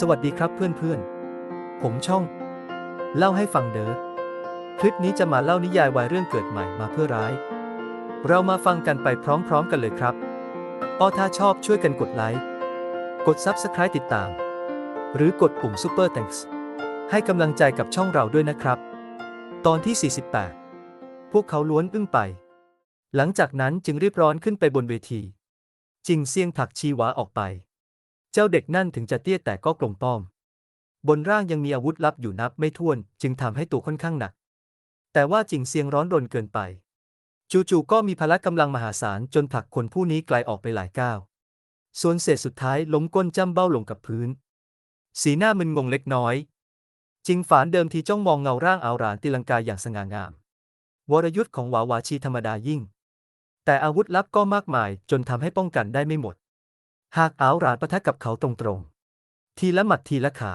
สวัสดีครับเพื่อนๆ ผมช่อง เล่าให้ฟังเด้อ คลิปนี้จะมาเล่านิยายวายเรื่องเกิดใหม่มาเพื่อร้าย เรามาฟังกันไปพร้อมๆกันเลยครับออถ้าชอบช่วยกันกดไลค์ กด Subscribe ติดตาม หรือกดปุ่ม Super Thanks ให้กำลังใจกับช่องเราด้วยนะครับ ตอนที่ 48 พวกเขาล้วนอึ้งไป หลังจากนั้นจึงรีบร้อนขึ้นไปบนเวที จิงเซียงผลักชีวาออกไป เจ้าเด็กนั่นถึงจะเตี้ยแต่ก็กลมป้อม บนร่างยังมีอาวุธลับอยู่นับไม่ถ้วน จึงทำให้ตัวค่อนข้างหนัก แต่ว่าจิงเซียงร้อนรนเกินไป จู่ๆก็มีพละกำลังมหาศาลจนผลักคนผู้นี้ไกลออกไปหลายก้าวส่วนเศษสุดท้ายล้มก้นจ้ำเบ้าลงกับพื้น สีหน้ามึนงงเล็กน้อย จิงฝานเดิมทีจ้องมองเงาร่างอาวรานตีลังกาอย่างสง่างาม วรยุทธ์ของหวาวาชีธรรมดายิ่ง แต่อาวุธลับก็มากมายจนทำให้ป้องกันได้ไม่หมด หากอาวรานปะทะกับเขาตรงๆ ทีละหมัดทีละขา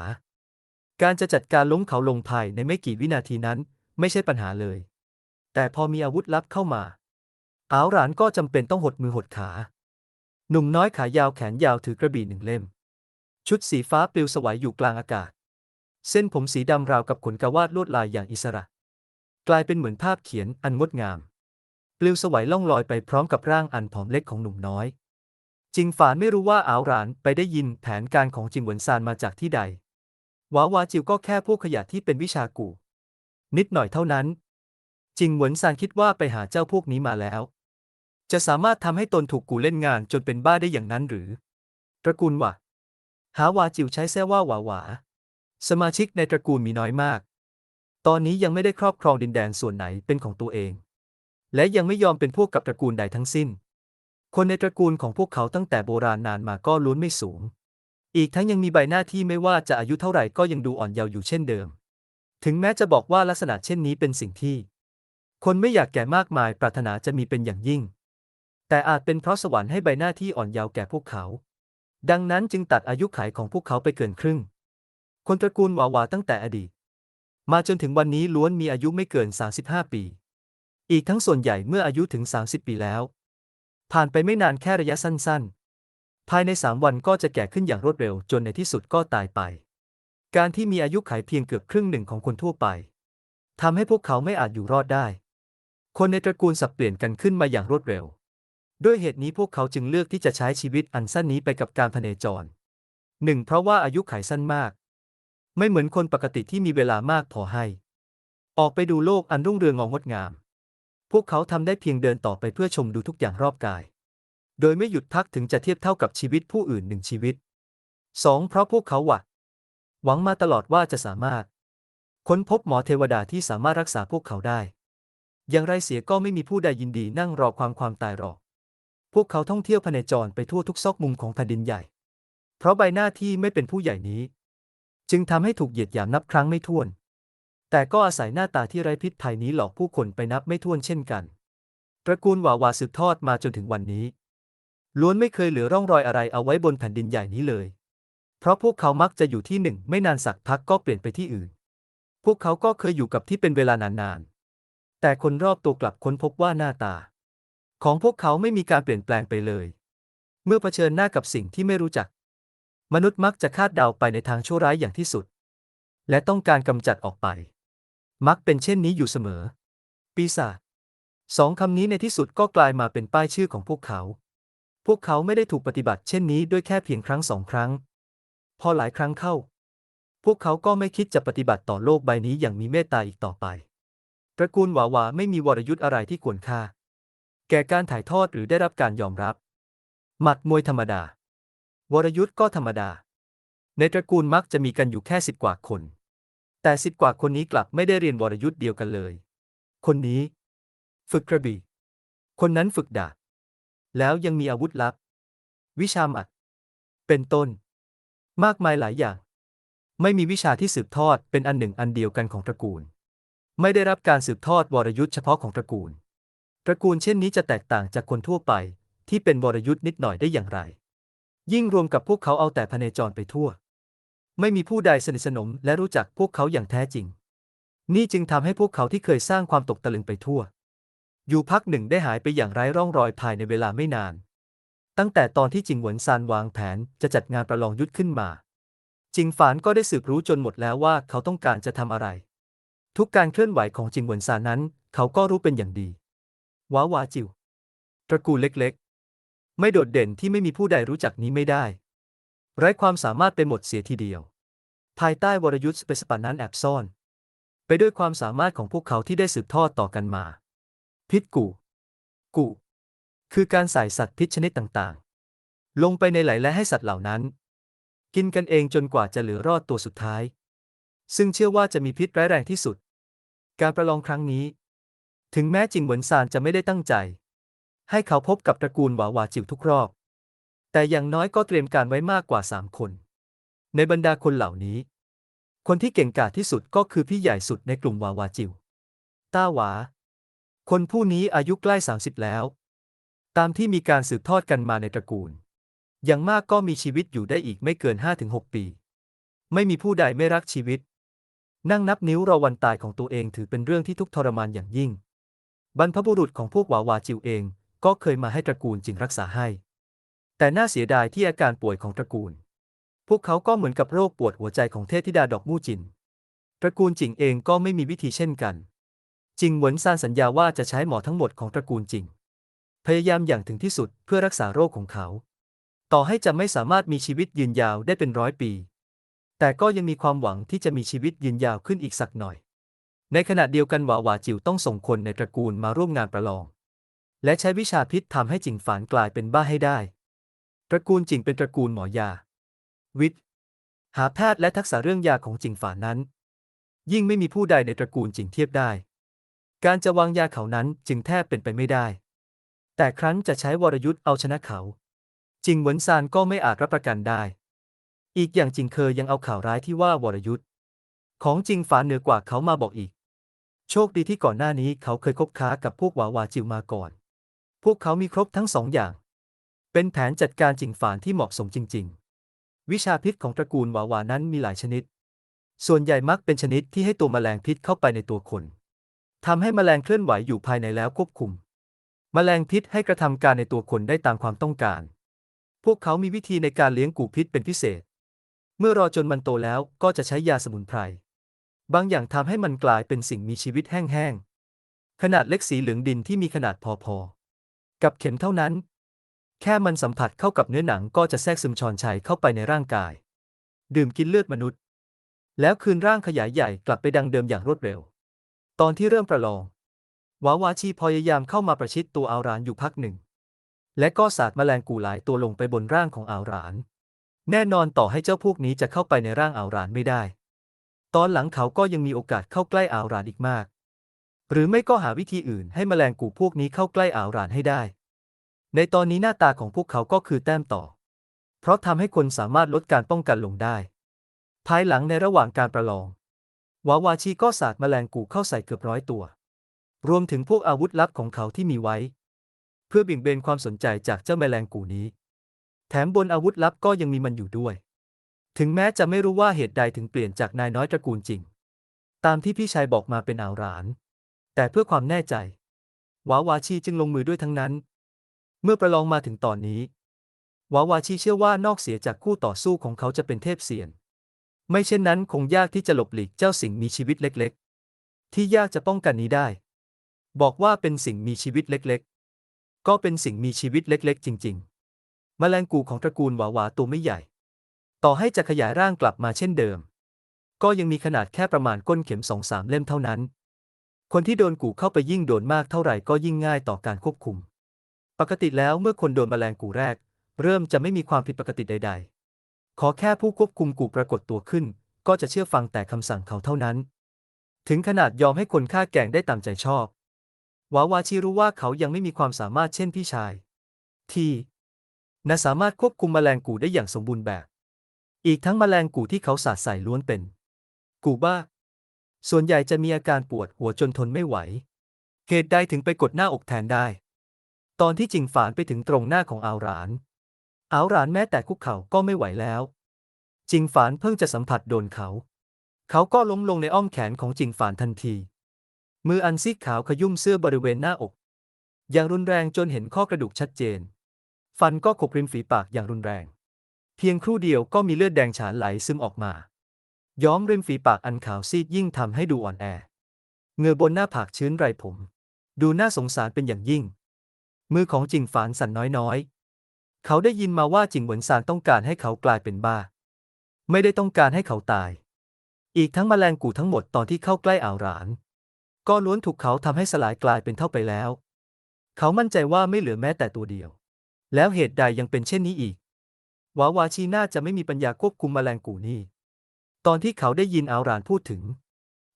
การจะจัดการล้มเขาลงภายในไม่กี่วินาทีนั้นไม่ใช่ปัญหาเลย แต่พอมีอาวุธลับเข้ามาอาวรานก็จำเป็นต้องหดมือหดขา หนุ่มน้อยขายาวแขนยาวถือกระบี่หนึ่งเล่ม ชุดสีฟ้าปลิวสวัยอยู่กลางอากาศ เส้นผมสีดำราวกับขนกระวาดลวดลายอย่างอิสระ กลายเป็นเหมือนภาพเขียนอันงดงาม ปลิวสวัยล่องลอยไปพร้อมกับร่างอันผอมเล็กของหนุ่มน้อย จิงฝานไม่รู้ว่าอาวหรานไปได้ยินแผนการของจิงหวนซานมาจากที่ใดหวาวาจิวก็แค่พวกขยะที่เป็นวิชากูนิดหน่อยเท่านั้น จิงหวนซานคิดว่าไปหาเจ้าพวกนี้มาแล้ว จะสามารถทำให้ตนถูกกูเล่นงานจนเป็นบ้าได้อย่างนั้นหรือ ตระกูลวะหาวาจิวใช้แท้ว่าหวาหวา สมาชิกในตระกูลมีน้อยมาก ตอนนี้ยังไม่ได้ครอบครองดินแดนส่วนไหนเป็นของตัวเอง และยังไม่ยอมเป็นพวกกับตระกูลใดทั้งสิ้น คนในตระกูลของพวกเขาตั้งแต่โบราณนานมาก็ล้วนไม่สูง อีกทั้งยังมีใบหน้าที่ไม่ว่าจะอายุเท่าไหร่ก็ยังดูอ่อนเยาว์อยู่เช่นเดิม ถึงแม้จะบอกว่าลักษณะเช่นนี้เป็นสิ่งที่ คนไม่อยากแก่มากมายปรารถนาจะมีเป็นอย่างยิ่ง แต่อาจเป็นเพราะสวรรค์ให้ใบหน้าที่อ่อนเยาว์แก่พวกเขา ดังนั้นจึงตัดอายุขัยของพวกเขาไปเกินครึ่ง คนตระกูลหวาวาตั้งแต่อดีต มาจนถึงวันนี้ล้วนมีอายุไม่เกิน 35 ปี อีกทั้งส่วนใหญ่เมื่ออายุถึง 30 ปีแล้ว ผ่านไปไม่นานแค่ระยะสั้น ๆ ภายใน 3 วันก็จะแก่ขึ้นอย่างรวดเร็วจนในที่สุดก็ตายไป การที่มีอายุขัยเพียงเกือบครึ่งหนึ่งของคนทั่วไปทำให้พวกเขาไม่อาจอยู่รอดได้ คนในตระกูลสับเปลี่ยนกันขึ้นมาอย่างรวดเร็ว ด้วยเหตุนี้พวกเขาจึงเลือกที่จะใช้ชีวิตอันสั้นนี้ไปกับการพเนจรหนึ่งเพราะว่าอายุขัยสั้นมาก ไม่เหมือนคนปกติที่มีเวลามากพอให้ ออกไปดูโลกอันรุ่งเรืองงดงาม พวกเขาทำได้เพียงเดินต่อไปเพื่อชมดูทุกอย่างรอบกาย โดยไม่หยุดพักถึงจะเทียบเท่ากับชีวิตผู้อื่นหนึ่งชีวิต 2. เพราะพวกเขาหวังหวังมาตลอดว่าจะสามารถ ค้นพบหมอเทวดาที่สามารถรักษาพวกเขาได้ อย่างไรเสียก็ไม่มีผู้ใดยินดีนั่งรอความความตายหรอก พวกเขาท่องเที่ยวพเนจรไปทั่วทุกซอกมุมของแผ่นดินใหญ่ เพราะใบหน้าที่ไม่เป็นผู้ใหญ่นี้ จึงทำให้ถูกเหยียดหยามนับครั้งไม่ถ้วน แต่ก็อาศัยหน้าตาที่ไร้พิษภัยนี้หลอกผู้คนไปนับไม่ถ้วนเช่นกัน ตระกูลหวาวาสืบทอดมาจนถึงวันนี้ ล้วนไม่เคยเหลือร่องรอยอะไรเอาไว้บนแผ่นดินใหญ่นี้เลย เพราะพวกเขามักจะอยู่ที่หนึ่งไม่นานสักพักก็เปลี่ยนไปที่อื่น พวกเขาก็เคยอยู่กับที่เป็นเวลานานๆ แต่คนรอบตัวกลับค้นพบว่าหน้าตา ของพวกเขาไม่มีการเปลี่ยนแปลงไปเลย เมื่อเผชิญหน้ากับสิ่งที่ไม่รู้จัก มนุษย์มักจะคาดเดาไปในทางชั่วร้ายอย่างที่สุด และต้องการกำจัดออกไป มักเป็นเช่นนี้อยู่เสมอ ปีศาจสองคำนี้ในที่สุดก็กลายมาเป็นป้ายชื่อของพวกเขา พวกเขาไม่ได้ถูกปฏิบัติเช่นนี้ด้วยแค่เพียงครั้งสองครั้ง พอหลายครั้งเข้า พวกเขาก็ไม่คิดจะปฏิบัติต่อโลกใบนี้อย่างมีเมตตาอีกต่อไป ตระกูลหวาวาไม่มีวรยุทธ์อะไรที่ควรค่า แก่การถ่ายทอดหรือได้รับการยอมรับ หมัดมวยธรรมดา วรยุทธ์ก็ธรรมดา ในตระกูลมักจะมีกันอยู่แค่สิบกว่าคน แต่สิบกว่าคนนี้กลับไม่ได้เรียนวรยุทธ์เดียวกันเลย คนนี้ ฝึกกระบี่ คนนั้นฝึกดาบ แล้วยังมีอาวุธลับ วิชาหมัด เป็นต้น มากมายหลายอย่าง ไม่มีวิชาที่สืบทอดเป็นอันหนึ่งอันเดียวกันของตระกูล ไม่ได้รับการสืบทอดวรยุทธ์เฉพาะของตระกูล ตระกูลเช่นนี้จะแตกต่างจากคนทั่วไปที่เป็นวรยุทธ์นิดหน่อยได้อย่างไร ยิ่งรวมกับพวกเขาเอาแต่พเนจรไปทั่ว ไม่มีผู้ใดสนิทสนมและรู้จักพวกเขาอย่างแท้จริง นี่จึงทำให้พวกเขาที่เคยสร้างความตกตะลึงไปทั่ว อยู่พักหนึ่งได้หายไปอย่างไร้ร่องรอยภายในเวลาไม่นาน ตั้งแต่ตอนที่จิงหวนซานวางแผนจะจัดงานประลองยุทธขึ้นมา จิงฝานก็ได้สืบรู้จนหมดแล้วว่าเขาต้องการจะทำอะไร ทุกการเคลื่อนไหวของจิงหวนซานนั้น เขาก็รู้เป็นอย่างดีว้าวาจิวตระกูลเล็กๆ ไม่โดดเด่นที่ไม่มีผู้ใดรู้จักนี้ไม่ได้ ไร้ความสามารถไปหมดเสียทีเดียว ภายใต้วรยุทธ์สเปซปันนั้นแอบซ่อน ไปด้วยความสามารถของพวกเขาที่ได้สืบทอดต่อกันมา พิษกูกู คือการใส่สัตว์พิษชนิดต่างๆ ลงไปในไหลและให้สัตว์เหล่านั้น กินกันเองจนกว่าจะเหลือรอดตัวสุดท้าย ซึ่งเชื่อว่าจะมีพิษร้ายแรงที่สุด การประลองครั้งนี้ ถึงแม้จิงเหวินซานจะไม่ได้ตั้งใจ ให้เขาพบกับตระกูลหวาหวาจิ๋วทุกรอบ แต่อย่างน้อยก็เตรียมการไว้มากกว่าสามคน ในบรรดาคนเหล่านี้ คนที่เก่งกาจที่สุดก็คือพี่ใหญ่สุดในกลุ่มวาวาจิว ต้าหวา คนผู้นี้อายุใกล้ 30 แล้ว ตามที่มีการสืบทอดกันมาในตระกูล อย่างมากก็มีชีวิตอยู่ได้อีกไม่เกิน 5-6 ปี ไม่มีผู้ใดไม่รักชีวิต นั่งนับนิ้วรอวันตายของตัวเองถือเป็นเรื่องที่ทุกทรมานอย่างยิ่ง บรรพบุรุษของพวกวาวาจิวเองก็เคยมาให้ตระกูลจิงรักษาให้ แต่น่าเสียดายที่อาการป่วยของตระกูล พวกเขาก็เหมือนกับโรคปวดหัวใจของเทพธิดาดอกมู่จิน ตระกูลจิงเองก็ไม่มีวิธีเช่นกัน จิงเหวินซานสัญญาว่าจะใช้หมอทั้งหมดของตระกูลจิง พยายามอย่างถึงที่สุดเพื่อรักษาโรคของเขา ต่อให้จะไม่สามารถมีชีวิตยืนยาวได้เป็นร้อยปี แต่ก็ยังมีความหวังที่จะมีชีวิตยืนยาวขึ้นอีกสักหน่อย ในขณะเดียวกันหวาหวาจิ๋วต้องส่งคนในตระกูลมาร่วมงานประลอง และใช้วิชาพิษทำให้จิงฝานกลายเป็นบ้าให้ได้ ตระกูลจิงเป็นตระกูลหมอยา วิทย์ หาแพทย์และทักษะเรื่องยาของจิงฝานั้น ยิ่งไม่มีผู้ใดในตระกูลจิงเทียบได้ การจะวางยาเขานั้นจึงแทบเป็นไปไม่ได้ แต่ครั้นจะใช้วรยุทธ์เอาชนะเขา จิงเหวินซานก็ไม่อาจรับประกันได้ อีกอย่างจิงเคยยังเอาข่าวร้ายที่ว่าวรยุทธ์ของจิงฝานเหนือกว่าเขามาบอกอีก โชคดีที่ก่อนหน้านี้เขาเคยคบค้ากับพวกหวาวาจิวมาก่อน พวกเขามีครบทั้งสองอย่าง เป็นแผนจัดการจิงฝานที่เหมาะสมจริง ๆ วิชาพิษของตระกูลหวาวานั้นมีหลายชนิด ส่วนใหญ่มักเป็นชนิดที่ให้ตัวแมลงพิษเข้าไปในตัวคนทำให้แมลงเคลื่อนไหวอยู่ภายในแล้วควบคุมแมลงพิษให้กระทำการในตัวคนได้ตามความต้องการ พวกเขามีวิธีในการเลี้ยงกูพิษเป็นพิเศษ เมื่อรอจนมันโตแล้วก็จะใช้ยาสมุนไพร บางอย่างทำให้มันกลายเป็นสิ่งมีชีวิตแห้งๆ ขนาดเล็กสีเหลืองดินที่มีขนาดพอๆ กับเข็มเท่านั้น แค่มันสัมผัสเข้ากับเนื้อหนังก็จะแทรกซึมชอนชัยเข้าไปในร่างกาย ดื่มกินเลือดมนุษย์ แล้วคืนร่างขยายใหญ่กลับไปดังเดิมอย่างรวดเร็ว ตอนที่เริ่มประลอง วาวาชีพยายามเข้ามาประชิดตัวอาวรานอยู่พักหนึ่ง และก็สาดแมลงกูหลายตัวลงไปบนร่างของอาวราน แน่นอนต่อให้เจ้าพวกนี้จะเข้าไปในร่างอาวรานไม่ได้ ตอนหลังเขาก็ยังมีโอกาสเข้าใกล้อาวรานอีกมาก หรือไม่ก็หาวิธีอื่นให้แมลงกูพวกนี้เข้าใกล้อาวรานให้ได้ ในตอนนี้หน้าตาของพวกเขาก็คือแต้มต่อ เพราะทำให้คนสามารถลดการป้องกันลงได้ ภายหลังในระหว่างการประลอง วาวาชีก็สาดแมลงกูเข้าใส่เกือบร้อยตัว รวมถึงพวกอาวุธลับของเขาที่มีไว้ เพื่อเบี่ยงเบนความสนใจจากเจ้าแมลงกูนี้ แถมบนอาวุธลับก็ยังมีมันอยู่ด้วย ถึงแม้จะไม่รู้ว่าเหตุใดถึงเปลี่ยนจากนายน้อยตระกูลจริง ตามที่พี่ชายบอกมาเป็นอาวราน แต่เพื่อความแน่ใจวาวาชีจึงลงมือด้วยทั้งนั้น เมื่อประลองมาถึงตอนนี้ วาวาชีเชื่อว่านอกเสียจากคู่ต่อสู้ของเขาจะเป็นเทพเสียน ไม่เช่นนั้นคงยากที่จะหลบหลีกเจ้าสิ่งมีชีวิตเล็ก ๆ ที่ยากจะป้องกันนี้ได้ บอกว่าเป็นสิ่งมีชีวิตเล็ก ๆ ก็เป็นสิ่งมีชีวิตเล็ก ๆ จริง ๆ แมลงกูของตระกูลหวาหวาตัวไม่ใหญ่ ต่อให้จะขยายร่างกลับมาเช่นเดิม ก็ยังมีขนาดแค่ประมาณก้นเข็มสองสามเล่มเท่านั้น คนที่โดนกูเข้าไปยิ่งโดนมากเท่าไหร่ก็ยิ่งง่ายต่อการควบคุม ปกติแล้วเมื่อคนโดนแมลงกูแรก เริ่มจะไม่มีความผิดปกติใด ๆ ขอแค่ผู้ควบคุมกูปรากฏตัวขึ้น ก็จะเชื่อฟังแต่คำสั่งเขาเท่านั้น ถึงขนาดยอมให้คนฆ่าแกงได้ตามใจชอบวาวาชิรู้ว่าเขายังไม่มีความสามารถเช่นพี่ชาย ที่น่าสามารถควบคุมแมลงกูได้อย่างสมบูรณ์แบบ อีกทั้งแมลงกูที่เขาสาดใส่ล้วนเป็น กูบ้า ส่วนใหญ่จะมีอาการปวดหัวจนทนไม่ไหวเหตุใดถึงไปกดหน้าอกแทนได้ ตอนที่จิงฝานไปถึงตรงหน้าของอาวราน อาวรานแม้แต่คุกเข่าก็ไม่ไหวแล้ว จิงฝานเพิ่งจะสัมผัสโดนเขา เขาก็ล้มลงในอ้อมแขนของจิงฝานทันที มืออันซีดขาวขยุ่มเสื้อบริเวณหน้าอก อย่างรุนแรงจนเห็นข้อกระดูกชัดเจน ฟันก็ขบริมฝีปากอย่างรุนแรง เพียงครู่เดียวก็มีเลือดแดงฉานไหลซึมออกมา ย้อมริมฝีปากอันขาวซีดยิ่งทำให้ดูอ่อนแอเงือบนหน้าผากชื้นไรผม ดูน่าสงสารเป็นอย่างยิ่ง มือของจิงฝานสั่นน้อยๆ เขาได้ยินมาว่าจิงเหวินซานต้องการให้เขากลายเป็นบ้า ไม่ได้ต้องการให้เขาตาย อีกทั้งแมลงกู่ทั้งหมดตอนที่เข้าใกล้อ่าวหราน ก็ล้วนถูกเขาทำให้สลายกลายเป็นเท่าไปแล้ว เขามั่นใจว่าไม่เหลือแม้แต่ตัวเดียว แล้วเหตุใดยังเป็นเช่นนี้อีกวาวาชีน่าจะไม่มีปัญญาควบคุมแมลงกู่นี่ ตอนที่เขาได้ยินอาวรานพูดถึง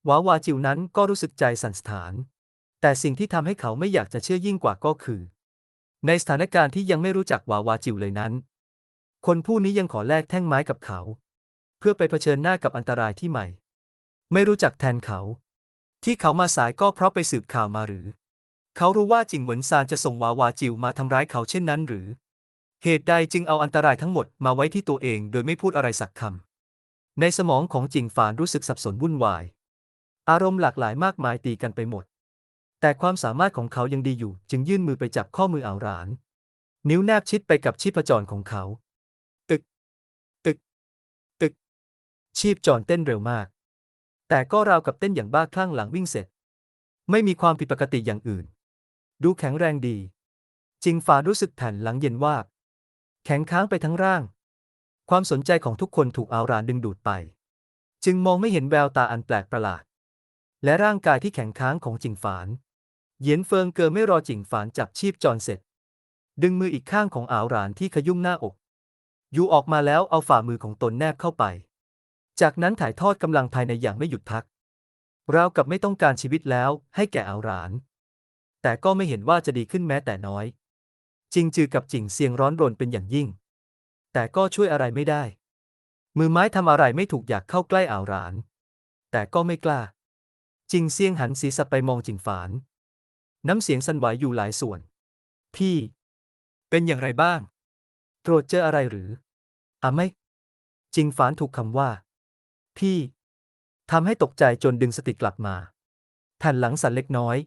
วาวาจิวนั้นก็รู้สึกใจสั่นสะท้าน แต่สิ่งที่ทำให้เขาไม่อยากจะเชื่อยิ่งกว่าก็คือ ในสถานการณ์ที่ยังไม่รู้จักวาวาจิวเลยนั้น คนผู้นี้ยังขอแลกแท่งไม้กับเขา เพื่อไปเผชิญหน้ากับอันตรายที่ใหม่ ไม่รู้จักแทนเขา ที่เขามาสายก็เพราะไปสืบข่าวมาหรือ เขารู้ว่าจิงเหวินซานจะส่งวาวาจิวมาทำร้ายเขาเช่นนั้นหรือ เหตุใดจึงเอาอันตรายทั้งหมดมาไว้ที่ตัวเองโดยไม่พูดอะไรสักคำในสมองของจิงฝานรู้สึกสับสนวุ่นวาย อารมณ์หลากหลายมากมายตีกันไปหมด แต่ความสามารถของเขายังดีอยู่ จึงยื่นมือไปจับข้อมืออ่าวหราน นิ้วแนบชิดไปกับชีพจรของเขา ตึก ตึก ตึก ชีพจรเต้นเร็วมาก แต่ก็ราวกับเต้นอย่างบ้าคลั่งหลังวิ่งเสร็จ ไม่มีความผิดปกติอย่างอื่น ดูแข็งแรงดี จิงฝารู้สึกแผ่นหลังเย็นวาบแข็งค้างไปทั้งร่าง ความสนใจของทุกคนถูกอาวรานดึงดูดไป จึงมองไม่เห็นแววตาอันแปลกประหลาดและร่างกายที่แข็งค้างของจิงฝาน เหยียนเฟิงเกอไม่รอจิงฝานจับชีพจรเสร็จ ดึงมืออีกข้างของอาวรานที่ขยุ่มหน้าอกยูออกมาแล้วเอาฝ่ามือของตนแนบเข้าไป จากนั้นถ่ายทอดกำลังภายในอย่างไม่หยุดพักราวกับไม่ต้องการชีวิตแล้วให้แก่อาวราน แต่ก็ไม่เห็นว่าจะดีขึ้นแม้แต่น้อย จิงจือกับจิงเซียงร้อนรนเป็นอย่างยิ่ง แต่ก็ช่วยอะไรไม่ได้ มือไม้ทำอะไรไม่ถูกอยากเข้าใกล้อ่าวหราน แต่ก็ไม่กล้า จิงเซียงหันศีรษะไปมองจิงฝาน น้ำเสียงสั่นไหวอยู่หลายส่วน พี่ เป็นอย่างไรบ้างโตรดเจออะไรหรืออะไม่จิงฝานถูกคำว่า พี่ทำให้ตกใจจนดึงสติกลับมาแผ่นหลังสั่นเล็กน้อย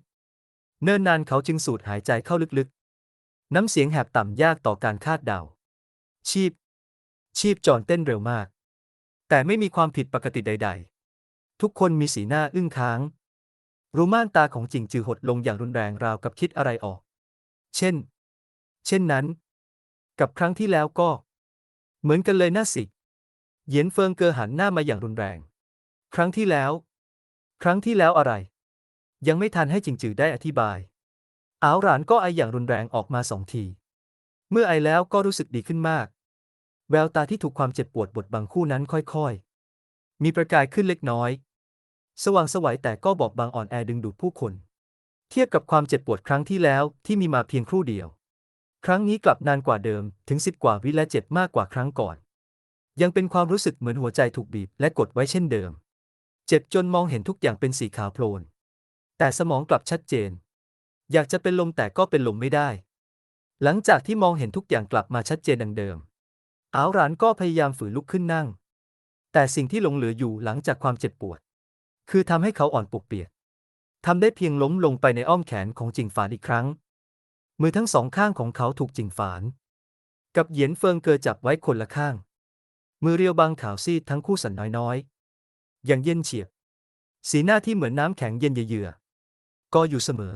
เนิ่นนานเขาจึงสูดหายใจเข้าลึกๆ น้ำเสียงแหบต่ำยากต่อการคาดเดา ชีพ ชีพจรเต้นเร็วมาก แต่ไม่มีความผิดปกติใด ๆ ทุกคนมีสีหน้าอึ้งค้าง รูม่านตาของจิงจือหดลงอย่างรุนแรงราวกับคิดอะไรออก เช่น เช่นนั้น กับครั้งที่แล้วก็ เหมือนกันเลยน่าสิเหยียนเฟิงเกอหันหน้ามาอย่างรุนแรง ครั้งที่แล้ว ครั้งที่แล้วอะไร ยังไม่ทันให้จิงจือได้อธิบายอ้าวหรานก็ไออย่างรุนแรงออกมาสองที เมื่อไอแล้วก็รู้สึกดีขึ้นมาก แววตาที่ถูกความเจ็บปวดบดบังคู่นั้นค่อยๆ มีประกายขึ้นเล็กน้อย สว่างสวัยแต่ก็บอบบางอ่อนแอดึงดูดผู้คน เทียบกับความเจ็บปวดครั้งที่แล้วที่มีมาเพียงครู่เดียว ครั้งนี้กลับนานกว่าเดิมถึงสิบกว่าวิและเจ็บมากกว่าครั้งก่อน ยังเป็นความรู้สึกเหมือนหัวใจถูกบีบและกดไว้เช่นเดิม เจ็บจนมองเห็นทุกอย่างเป็นสีขาวโพลน แต่สมองกลับชัดเจน อยากจะเป็นลมแต่ก็เป็นลมไม่ได้ หลังจากที่มองเห็นทุกอย่างกลับมาชัดเจนดังเดิมอาวรานก็พยายามฝืนลุกขึ้นนั่ง แต่สิ่งที่หลงเหลืออยู่หลังจากความเจ็บปวด คือทำให้เขาอ่อนปวกเปียกทำได้เพียงล้มลงไปในอ้อมแขนของจิงฝานอีกครั้ง มือทั้งสองข้างของเขาถูกจิงฝาน กับเหยียนเฟิงเกอจับไว้คนละข้าง มือเรียวบางขาวซีดทั้งคู่สั่นน้อยๆ อย่างเย็นเฉียบ สีหน้าที่เหมือนน้ำแข็งเย็นเยือกก็อยู่เสมอ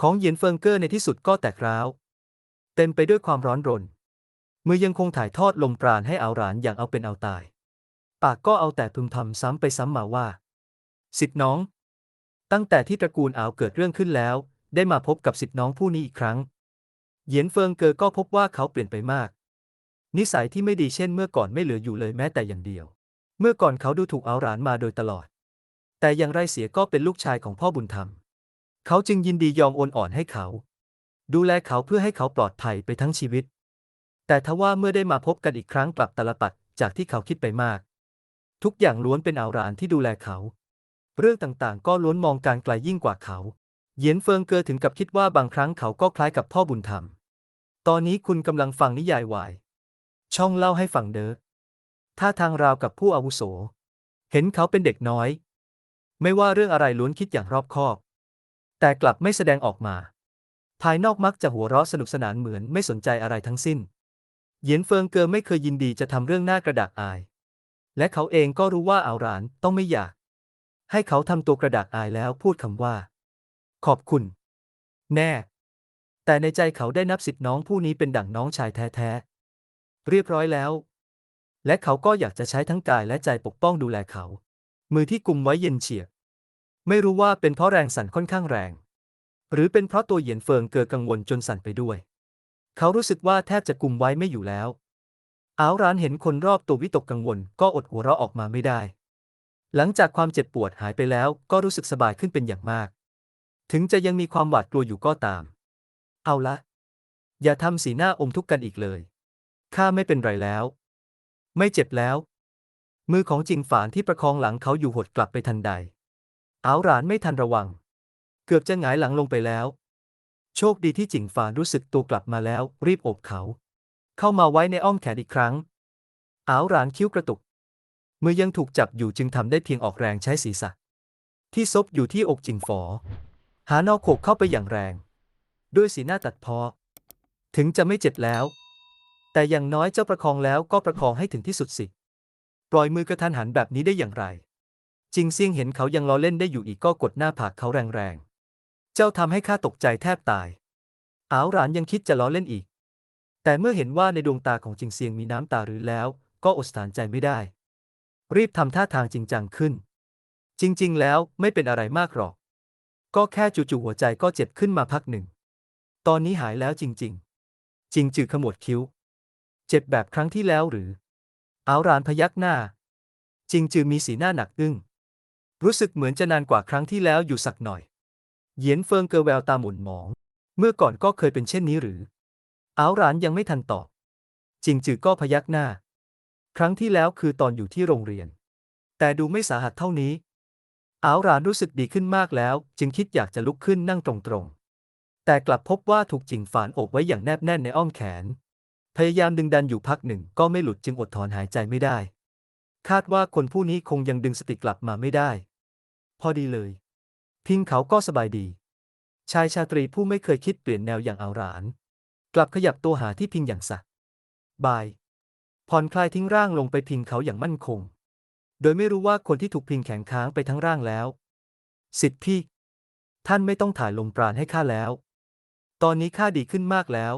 ของเหยียนเฟิงเกอในที่สุดก็แตกร้าว เต็มไปด้วยความร้อนรน มือยังคงถ่ายทอดลมปราณให้เอาหรานอย่างเอาเป็นเอาตาย ปากก็เอาแต่พึมพำซ้ำไปซ้ำมาว่า สิทธิน้อง ตั้งแต่ที่ตระกูลอาวเกิดเรื่องขึ้นแล้ว ได้มาพบกับสิทธิน้องผู้นี้อีกครั้ง เหยียนเฟิงเกอก็พบว่าเขาเปลี่ยนไปมาก นิสัยที่ไม่ดีเช่นเมื่อก่อนไม่เหลืออยู่เลยแม้แต่อย่างเดียว เมื่อก่อนเขาดูถูกเอาหรานมาโดยตลอด แต่อย่างไรเสียก็เป็นลูกชายของพ่อบุญธรรม เขาจึงยินดียอมโอนอ่อนให้เขา ดูแลเขาเพื่อให้เขาปลอดภัยไปทั้งชีวิต แต่ทว่าเมื่อได้มาพบกันอีกครั้งกลับตลปัดจากที่เขาคิดไปมาก ทุกอย่างล้วนเป็นเอาหรานที่ดูแลเขา เรื่องต่างๆ ก็ล้วนมองการไกลยิ่งกว่าเขา เหยียนเฟิงเกอถึงกับคิดว่าบางครั้งเขาก็คล้ายกับพ่อบุญธรรม ตอนนี้คุณกำลังฟังนิยายวาย ช่องเล่าให้ฟังเด้อท่าทางราวกับผู้อาวุโส เห็นเขาเป็นเด็กน้อย ไม่ว่าเรื่องอะไรล้วนคิดอย่างรอบคอบ แต่กลับไม่แสดงออกมา ภายนอกมักจะหัวเราะสนุกสนานเหมือนไม่สนใจอะไรทั้งสิ้น เหยียนเฟิงเกอไม่เคยยินดีจะทำเรื่องหน้ากระดากอาย และเขาเองก็รู้ว่าเอาหลานต้องไม่อยาก ให้เขาทำตัวกระดากอายแล้วพูดคำว่า ขอบคุณ แน่ แต่ในใจเขาได้นับสิทธิน้องผู้นี้เป็นดั่งน้องชายแท้ๆ เรียบร้อยแล้ว และเขาก็อยากจะใช้ทั้งกายและใจปกป้องดูแลเขา มือที่กุมไว้เย็นเฉียบไม่รู้ว่าเป็นเพราะแรงสั่นค่อนข้างแรง หรือเป็นเพราะตัวเหยียนเฟิงเกิดกังวลจนสั่นไปด้วย เขารู้สึกว่าแทบจะกุมไว้ไม่อยู่แล้ว อ้าวร้านเห็นคนรอบตัววิตกกังวลก็อดหัวเราะออกมาไม่ได้ หลังจากความเจ็บปวดหายไปแล้วก็รู้สึกสบายขึ้นเป็นอย่างมาก ถึงจะยังมีความหวาดกลัวอยู่ก็ตาม เอาละ อย่าทำสีหน้าอมทุกข์กันอีกเลย ข้าไม่เป็นไรแล้ว ไม่เจ็บแล้ว มือของจิงฝานที่ประคองหลังเขาอยู่หดกลับไปทันใดอ้าวหรานไม่ทันระวัง เกือบจะหงายหลังลงไปแล้ว โชคดีที่จิงฝานรู้สึกตัวกลับมาแล้ว รีบโอบเขา เข้ามาไว้ในอ้อมแขนอีกครั้งอ้าวหรานคิ้วกระตุก มือยังถูกจับอยู่จึงทำได้เพียงออกแรงใช้ศีรษะ ที่ซบอยู่ที่อกจิงฝอ หานอโขกเข้าไปอย่างแรง ด้วยสีหน้าตัดพอ ถึงจะไม่เจ็บแล้ว แต่อย่างน้อยเจ้าประคองแล้วก็ประคองให้ถึงที่สุดสิ ปล่อยมือกระทันหันแบบนี้ได้อย่างไร จิงเซียงเห็นเขายังล้อเล่นได้อยู่อีกก็กดหน้าผากเขาแรงๆ เจ้าทำให้ข้าตกใจแทบตาย อ้าวหลานยังคิดจะล้อเล่นอีก แต่เมื่อเห็นว่าในดวงตาของจิงเซียงมีน้ำตาหรือแล้ว ก็อดสถานใจไม่ได้ รีบทำท่าทางจริงจังขึ้น จริง ๆ แล้วไม่เป็นอะไรมากหรอก ก็แค่จู่ๆหัวใจก็เจ็บขึ้นมาพักหนึ่ง ตอนนี้หายแล้วจริง ๆ จริงจือขมวดคิ้ว เจ็บแบบครั้งที่แล้วหรืออ้าวรานพยักหน้า จริงจือมีสีหน้าหนักอึ้ง รู้สึกเหมือนจะนานกว่าครั้งที่แล้วอยู่สักหน่อยเหยียนเฟิงเกอแววตาหมุนหมอง เมื่อก่อนก็เคยเป็นเช่นนี้หรืออ้าวรานยังไม่ทันตอบจริงจือก็พยักหน้า ครั้งที่แล้วคือตอนอยู่ที่โรงเรียน แต่ดูไม่สาหัสเท่านี้อาวรานรู้สึกดีขึ้นมากแล้ว จึงคิดอยากจะลุกขึ้นนั่งตรงๆ แต่กลับพบว่าถูกจิงฝานอบไว้อย่างแนบแน่นในอ้อมแขน พยายามดึงดันอยู่พักหนึ่งก็ไม่หลุดจึงอดถอนหายใจไม่ได้ คาดว่าคนผู้นี้คงยังดึงสติกลับมาไม่ได้ พอดีเลย พิงเขาก็สบายดี ชายชาตรีผู้ไม่เคยคิดเปลี่ยนแนวอย่างอาหราน กลับขยับตัวหาที่พิงอย่างสะบาย ผ่อนคลายทิ้งร่างลงไปพิงเขาอย่างมั่นคง โดยไม่รู้ว่าคนที่ถูกพิงแข็งค้างไปทั้งร่างแล้ว สิทธิพี่ ท่านไม่ต้องถ่ายลมปราณให้ข้าแล้ว ตอนนี้ข้าดีขึ้นมากแล้ว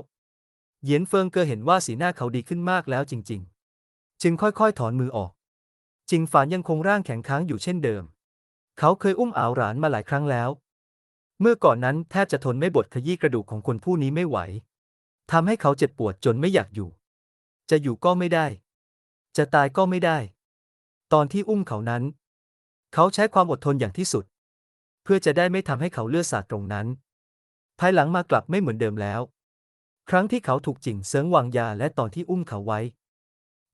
เหยียนเฟิงเกอเห็นว่าสีหน้าเขาดีขึ้นมากแล้วจริง ๆ จึงค่อยๆ ถอนมือออก จิงฝานยังคงร่างแข็งค้างอยู่เช่นเดิม เขาเคยอุ้มอาวหลานมาหลายครั้งแล้ว เมื่อก่อนนั้นแทบจะทนไม่บดขยี้กระดูกของคนผู้นี้ไม่ไหวทำให้เขาเจ็บปวดจนไม่อยากอยู่ จะอยู่ก็ไม่ได้ จะตายก็ไม่ได้ ตอนที่อุ้มเขานั้น เขาใช้ความอดทนอย่างที่สุด เพื่อจะได้ไม่ทำให้เขาเลือดสาดตรงนั้น ภายหลังมากลับไม่เหมือนเดิมแล้ว ครั้งที่เขาถูกจิงเสิงวางยาและตอนที่อุ้มเขาไว้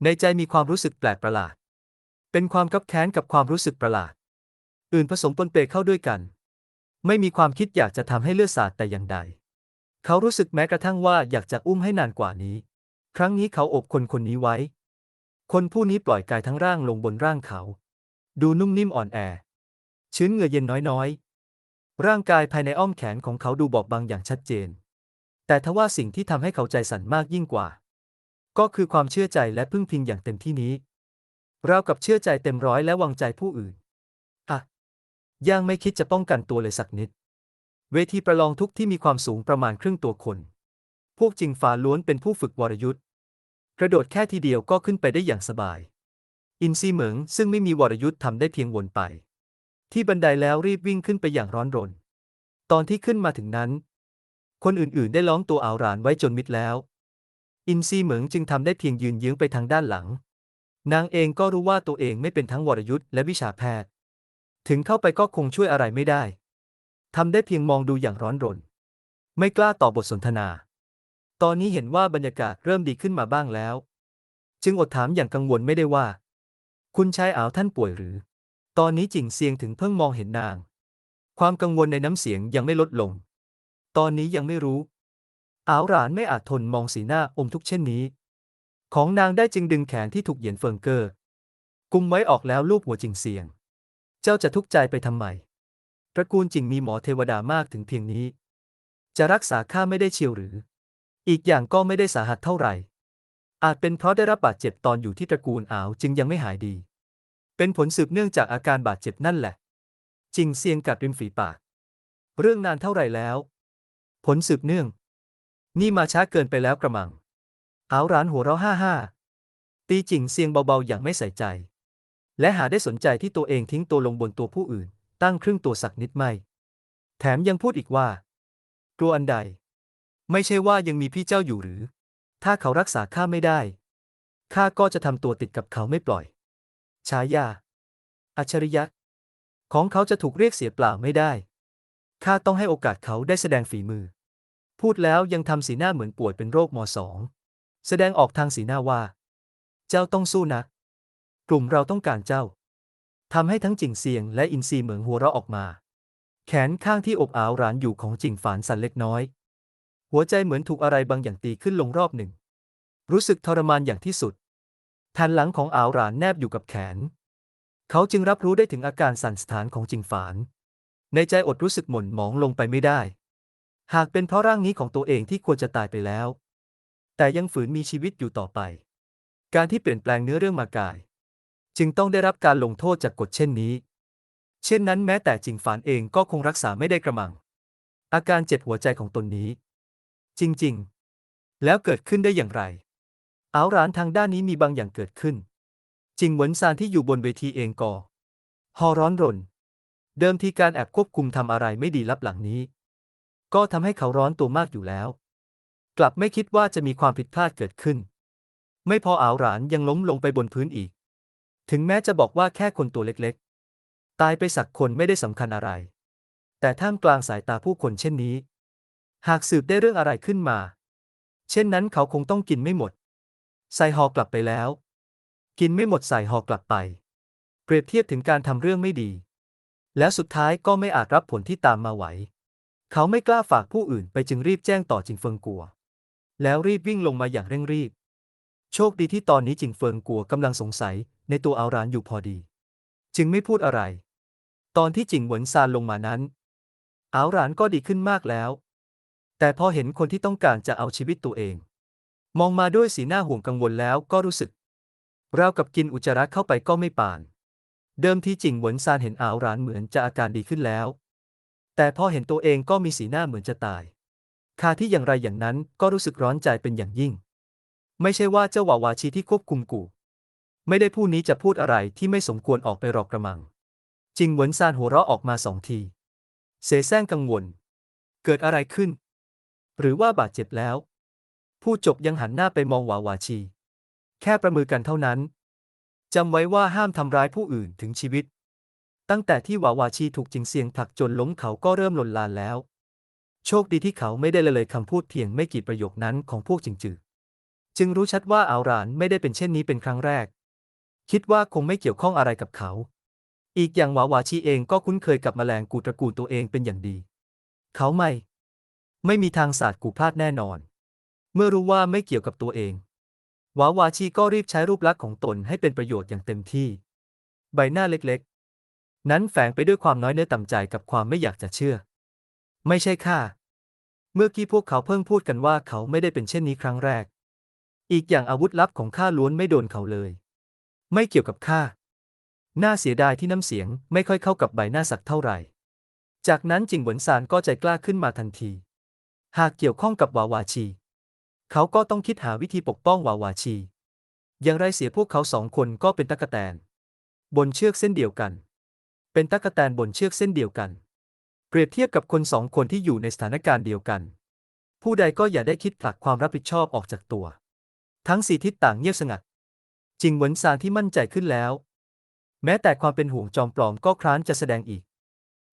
ในใจมีความรู้สึกแปลกประหลาด เป็นความกับแค้นกับความรู้สึกประหลาด อื่นผสมปนเปเข้าด้วยกัน ไม่มีความคิดอยากจะทำให้เลือดสาดแต่อย่างใด เขารู้สึกแม้กระทั่งว่าอยากจะอุ้มให้นานกว่านี้ ครั้งนี้เขาอบคนคนนี้ไว้ คนผู้นี้ปล่อยกายทั้งร่างลงบนร่างเขา ดูนุ่มนิ่มอ่อนแอ ชื้นเหงื่อเย็นน้อยๆ ร่างกายภายในอ้อมแขนของเขาดูบอบบางอย่างชัดเจน แต่ทว่าสิ่งที่ทำให้เขาใจสั่นมากยิ่งกว่า ก็คือความเชื่อใจและพึ่งพิงอย่างเต็มที่นี้เรากับเชื่อใจเต็มร้อยและวางใจผู้อื่นอะย่างไม่คิดจะป้องกันตัวเลยสักนิด เวทีประลองทุกที่มีความสูงประมาณครึ่งตัวคน พวกจิงฝาล้วนเป็นผู้ฝึกวรยุทธ์กระโดดแค่ทีเดียวก็ขึ้นไปได้อย่างสบาย อินซีเหมิงซึ่งไม่มีวรยุทธ์ทำได้เพียงวนไป ที่บันไดแล้วรีบวิ่งขึ้นไปอย่างร้อนรน ตอนที่ขึ้นมาถึงนั้น คนอื่นๆ ได้ล้อมตัวอาวรานไว้จนมิดแล้ว อินซีเหมิงจึงทำได้เพียงยืนเยื้องไปทางด้านหลัง นางเองก็รู้ว่าตัวเองไม่เป็นทั้งวรยุทธ์และวิชาแพทย์ ถึงเข้าไปก็คงช่วยอะไรไม่ได้ทำได้เพียงมองดูอย่างร้อนรน ไม่กล้าต่อบทสนทนา ตอนนี้เห็นว่าบรรยากาศเริ่มดีขึ้นมาบ้างแล้ว จึงอดถามอย่างกังวลไม่ได้ว่า คุณชายอาวท่านป่วยหรือ ตอนนี้จิงเซียงถึงเพิ่งมองเห็นนาง ความกังวลในน้ำเสียงยังไม่ลดลง ตอนนี้ยังไม่รู้อาวหลานไม่อาจทนมองสีหน้าอมทุกเช่นนี้ ของนางได้จึงดึงแขนที่ถูกเหยียนเฟิงเกอร์กุมไว้ออกแล้วลูบหัวจิงเซียง เจ้าจะทุกข์ใจไปทำไม ตระกูลจิงมีหมอเทวดามากถึงเพียงนี้ จะรักษาข้าไม่ได้เชียวหรือ อีกอย่างก็ไม่ได้สาหัสเท่าไหร่ อาจเป็นเพราะได้รับบาดเจ็บตอนอยู่ที่ตระกูลอาวจึงยังไม่หายดี เป็นผลสืบเนื่องจากอาการบาดเจ็บนั่นแหละจิงเซียงกัดริมฝีปาก เรื่องนานเท่าไหร่แล้ว ผลสืบเนื่อง นี่มาช้าเกินไปแล้วกระมังอาวร้านหัวเราะห้าห้าตีจิงเซียงเบาๆอย่างไม่ใส่ใจ และหาได้สนใจที่ตัวเองทิ้งตัวลงบนตัวผู้อื่น ตั้งครึ่งตัวสักนิดไม่ แถมยังพูดอีกว่า กลัวอันใด ไม่ใช่ว่ายังมีพี่เจ้าอยู่หรือ ถ้าเขารักษาข้าไม่ได้ ข้าก็จะทำตัวติดกับเขาไม่ปล่อย ฉายา อัจฉริยะ ของเขาจะถูกเรียกเสียเปล่าไม่ได้ ข้าต้องให้โอกาสเขาได้แสดงฝีมือ พูดแล้วยังทำสีหน้าเหมือนป่วยเป็นโรคมสอง แสดงออกทางสีหน้าว่า เจ้าต้องสู้นะ กลุ่มเราต้องการเจ้าทำให้ทั้งจิงเซียงและอินซีเหมืองหัวเราะออกมา แขนข้างที่อบอ้าวรานอยู่ของจิงฝานสั่นเล็กน้อย หัวใจเหมือนถูกอะไรบางอย่างตีขึ้นลงรอบหนึ่ง รู้สึกทรมานอย่างที่สุดแผ่นหลังของอาวรานแนบอยู่กับแขน เขาจึงรับรู้ได้ถึงอาการสั่นสถานของจิงฝาน ในใจอดรู้สึกหม่นหมองลงไปไม่ได้ หากเป็นเพราะร่างนี้ของตัวเองที่ควรจะตายไปแล้ว แต่ยังฝืนมีชีวิตอยู่ต่อไป การที่เปลี่ยนแปลงเนื้อเรื่องมากาย จึงต้องได้รับการลงโทษจากกฎเช่นนี้ เช่นนั้นแม้แต่จิงฝานเองก็คงรักษาไม่ได้กระมัง อาการเจ็บหัวใจของตนนี้ จริง ๆ แล้วเกิดขึ้นได้อย่างไร เอาร้านทางด้านนี้มีบางอย่างเกิดขึ้นจิงเหวนซานที่อยู่บนเวทีเองก็ฮอร้อนรน เดิมทีการแอบควบคุมทำอะไรไม่ดีลับหลังนี้ ก็ทำให้เขาร้อนตัวมากอยู่แล้ว กลับไม่คิดว่าจะมีความผิดพลาดเกิดขึ้น ไม่พออาวหรานยังล้มลงไปบนพื้นอีก ถึงแม้จะบอกว่าแค่คนตัวเล็กๆ ตายไปสักคนไม่ได้สำคัญอะไร แต่ท่ามกลางสายตาผู้คนเช่นนี้ หากสืบได้เรื่องอะไรขึ้นมา เช่นนั้นเขาคงต้องกินไม่หมด ใส่หอกลับไปแล้ว กินไม่หมดใส่หอกลับไป เปรียบเทียบถึงการทำเรื่องไม่ดี แล้วสุดท้ายก็ไม่อาจรับผลที่ตามมาไหว เขาไม่กล้าฝากผู้อื่นไปจึงรีบแจ้งต่อจิงเฟิงกัว แล้วรีบวิ่งลงมาอย่างเร่งรีบ โชคดีที่ตอนนี้จิงเฟิงกัวกำลังสงสัยในตัวเอารานอยู่พอดี จึงไม่พูดอะไร ตอนที่จิงหวนซานลงมานั้นอารานก็ดีขึ้นมากแล้ว แต่พอเห็นคนที่ต้องการจะเอาชีวิตตัวเอง มองมาด้วยสีหน้าห่วงกังวลแล้วก็รู้สึกราวกับกินอุจจาระเข้าไปก็ไม่ปาน เดิมที่จิงหวนซานเห็นอาวรานเหมือนจะอาการดีขึ้นแล้ว แต่พอเห็นตัวเองก็มีสีหน้าเหมือนจะตาย คาที่อย่างไรอย่างนั้นก็รู้สึกร้อนใจเป็นอย่างยิ่ง ไม่ใช่ว่าเจ้าวาวาชีที่ควบคุมกู ไม่ได้ผู้นี้จะพูดอะไรที่ไม่สมควรออกไปหรอกกระมังจิงหวนซานหัวเราะออกมาสองที เสแสร้งกังวล เกิดอะไรขึ้น หรือว่าบาดเจ็บแล้ว ผู้จบยังหันหน้าไปมองหวาวาชี แค่ประมือกันเท่านั้นจำไว้ว่าห้ามทำร้ายผู้อื่นถึงชีวิต ตั้งแต่ที่หวาวาชีถูกจิงเซียงผลักจนล้มเขาก็เริ่มหล่นลานแล้ว โชคดีที่เขาไม่ได้ละเลยคำพูดเพียงไม่กี่ประโยคนั้นของพวกจิงจือจึงรู้ชัดว่าอาวรานไม่ได้เป็นเช่นนี้เป็นครั้งแรก คิดว่าคงไม่เกี่ยวข้องอะไรกับเขา อีกอย่างหวาวาชีเองก็คุ้นเคยกับแมลงกูตระกูลตัวเองเป็นอย่างดี เขาไม่ ไม่มีทางศาสตร์กูพลาดแน่นอน เมื่อรู้ว่าไม่เกี่ยวกับตัวเอง วาวาชีก็รีบใช้รูปลักษณ์ของตนให้เป็นประโยชน์อย่างเต็มที่ ใบหน้าเล็กๆ นั้นแฝงไปด้วยความน้อยเนื้อต่ำใจกับความไม่อยากจะเชื่อ ไม่ใช่ข้าเมื่อกี้พวกเขาเพิ่งพูดกันว่าเขาไม่ได้เป็นเช่นนี้ครั้งแรก อีกอย่างอาวุธลับของข้าล้วนไม่โดนเขาเลย ไม่เกี่ยวกับข้า น่าเสียดายที่น้ำเสียงไม่ค่อยเข้ากับใบหน้าสักเท่าไหร่ จากนั้นจิงหวนซานก็ใจกล้าขึ้นมาทันที หากเกี่ยวข้องกับวาวาชี เขาก็ต้องคิดหาวิธีปกป้องวาวาชี อย่างไรเสียพวกเขาสองคนก็เป็นตักแตน บนเชือกเส้นเดียวกัน เป็นตักแตนบนเชือกเส้นเดียวกัน เปรียบเทียบกับคนสองคนที่อยู่ในสถานการณ์เดียวกัน ผู้ใดก็อย่าได้คิดผลักความรับผิดชอบออกจากตัว ทั้งสี่ทิศต่างเงียบสงัดจิงเหวินซานที่มั่นใจขึ้นแล้ว แม้แต่ความเป็นห่วงจอมปลอมก็คร้านจะแสดงอีก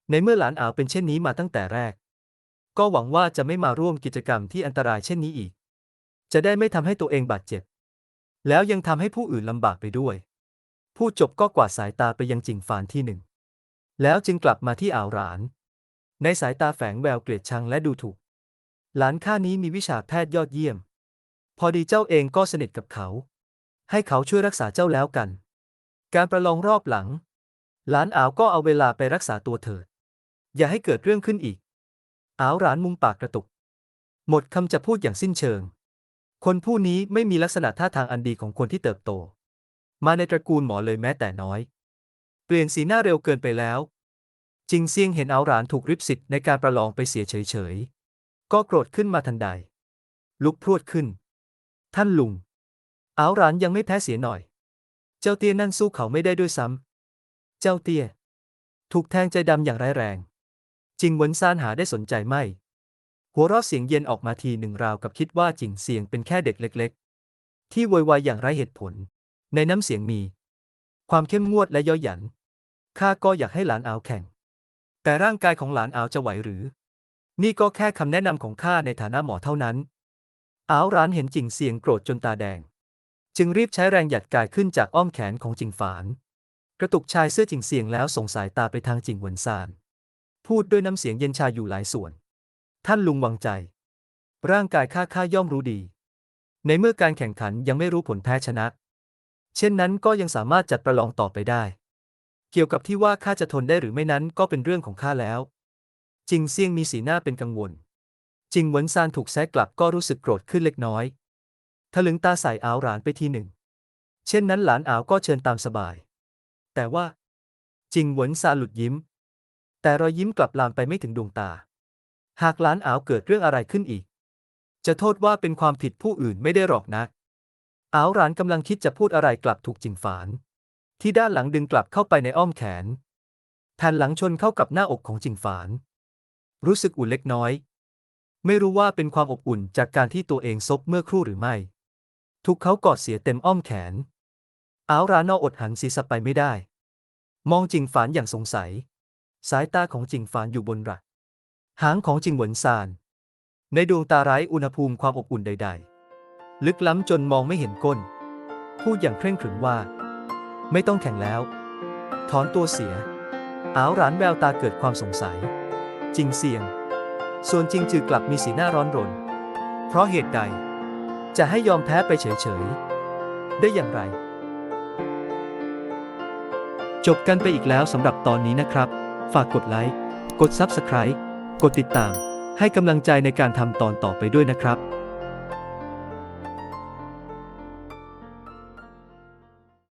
ในเมื่อหลานอาวเป็นเช่นนี้มาตั้งแต่แรก ก็หวังว่าจะไม่มาร่วมกิจกรรมที่อันตรายเช่นนี้อีก จะได้ไม่ทำให้ตัวเองบาดเจ็บ แล้วยังทำให้ผู้อื่นลำบากไปด้วยผู้จบก็กวาดสายตาไปยังจิงฟานที่หนึ่ง แล้วจึงกลับมาที่อ่าวหลาน ในสายตาแฝงแววเกลียดชังและดูถูก หลานข้านี้มีวิชาแพทย์ยอดเยี่ยม พอดีเจ้าเองก็สนิทกับเขา ให้เขาช่วยรักษาเจ้าแล้วกัน การประลองรอบหลัง หลานอ่าวก็เอาเวลาไปรักษาตัวเถิด อย่าให้เกิดเรื่องขึ้นอีก อาวหลานมุมปากกระตุก หมดคำจะพูดอย่างสิ้นเชิง คนผู้นี้ไม่มีลักษณะท่าทางอันดีของคนที่เติบโต มาในตระกูลหมอเลยแม้แต่น้อย เปลี่ยนสีหน้าเร็วเกินไปแล้วจิงเซียงเห็นเอาหลานถูกริบสิทธิ์ในการประลองไปเสียเฉยๆ ก็โกรธขึ้นมาทันใด ลุกพรวดขึ้น ท่านลุงเอาหลานยังไม่แพ้เสียหน่อย เจ้าเตี้ยนั่นสู้เขาไม่ได้ด้วยซ้ำเจ้าเตี้ย ถูกแทงใจดำอย่างร้ายแรง จิงเหวินซานหาได้สนใจไม่ หัวเราะเสียงเย็นออกมาทีหนึ่งราวกับคิดว่าจิงเสียงเป็นแค่เด็กเล็ก ๆ ที่โวยวายอย่างไร้เหตุผล ในน้ำเสียงมี ความเข้มงวดและย่อหยัน ข้าก็อยากให้หลานอาวแข่ง แต่ร่างกายของหลานอาวจะไหวหรือ นี่ก็แค่คำแนะนำของข้าในฐานะหมอเท่านั้น อาวร้านเห็นจิงเสียงโกรธจนตาแดง จึงรีบใช้แรงหยัดกายขึ้นจากอ้อมแขนของจิงฝาน กระตุกชายเสื้อจิงเสียงแล้วส่งสายตาไปทางจิงเหวินซาน พูดด้วยน้ำเสียงเย็นชาอยู่หลายส่วน ท่านลุงวางใจ ร่างกายข้าข้าย่อมรู้ดี ในเมื่อการแข่งขันยังไม่รู้ผลแพ้ชนะ เช่นนั้นก็ยังสามารถจัดประลองต่อไปได้ เกี่ยวกับที่ว่าข้าจะทนได้หรือไม่นั้นก็เป็นเรื่องของข้าแล้วจิงเซียงมีสีหน้าเป็นกังวล จิงหวนซานถูกแซะกลับก็รู้สึกโกรธขึ้นเล็กน้อยทะลึงตาใส่อาวหลานไปทีหนึ่ง เช่นนั้นหลานอาวก็เชิญตามสบาย แต่ว่า จิงหวนซานหลุดยิ้ม แต่รอยยิ้มกลับลามไปไม่ถึงดวงตา หากหลานอาวเกิดเรื่องอะไรขึ้นอีก จะโทษว่าเป็นความผิดผู้อื่นไม่ได้หรอกนักอาวหลานกำลังคิดจะพูดอะไรกลับถูกจิงฝาน ที่ด้านหลังดึงกลับเข้าไปในอ้อมแขนแผ่นหลังชนเข้ากับหน้าอกของจิงฝาน รู้สึกอุ่นเล็กน้อย ไม่รู้ว่าเป็นความอบอุ่นจากการที่ตัวเองซบเมื่อครู่หรือไม่ ถูกเขากอดเสียเต็มอ้อมแขน อาวรานออดหันศีรษะไปไม่ได้ มองจิงฝานอย่างสงสัย สายตาของจิงฝานอยู่บนระหางของจิงหวนซาน ในดวงตาไร้อุณหภูมิความอบอุ่นใด ๆ ลึกล้ำจนมองไม่เห็นก้น พูดอย่างเคร่งขรึมว่า ไม่ต้องแข่งแล้ว ถอนตัวเสีย อาวหลานแววตาเกิดความสงสัย จิงเสียง ส่วนจิงจือกลับมีสีหน้าร้อนรน เพราะเหตุใด จะให้ยอมแพ้ไปเฉย ๆ ได้อย่างไร จบกันไปอีกแล้วสำหรับตอนนี้นะครับ ฝากกดไลค์ กด Subscribe กดติดตาม ให้กำลังใจในการทำตอนต่อไปด้วยนะครับ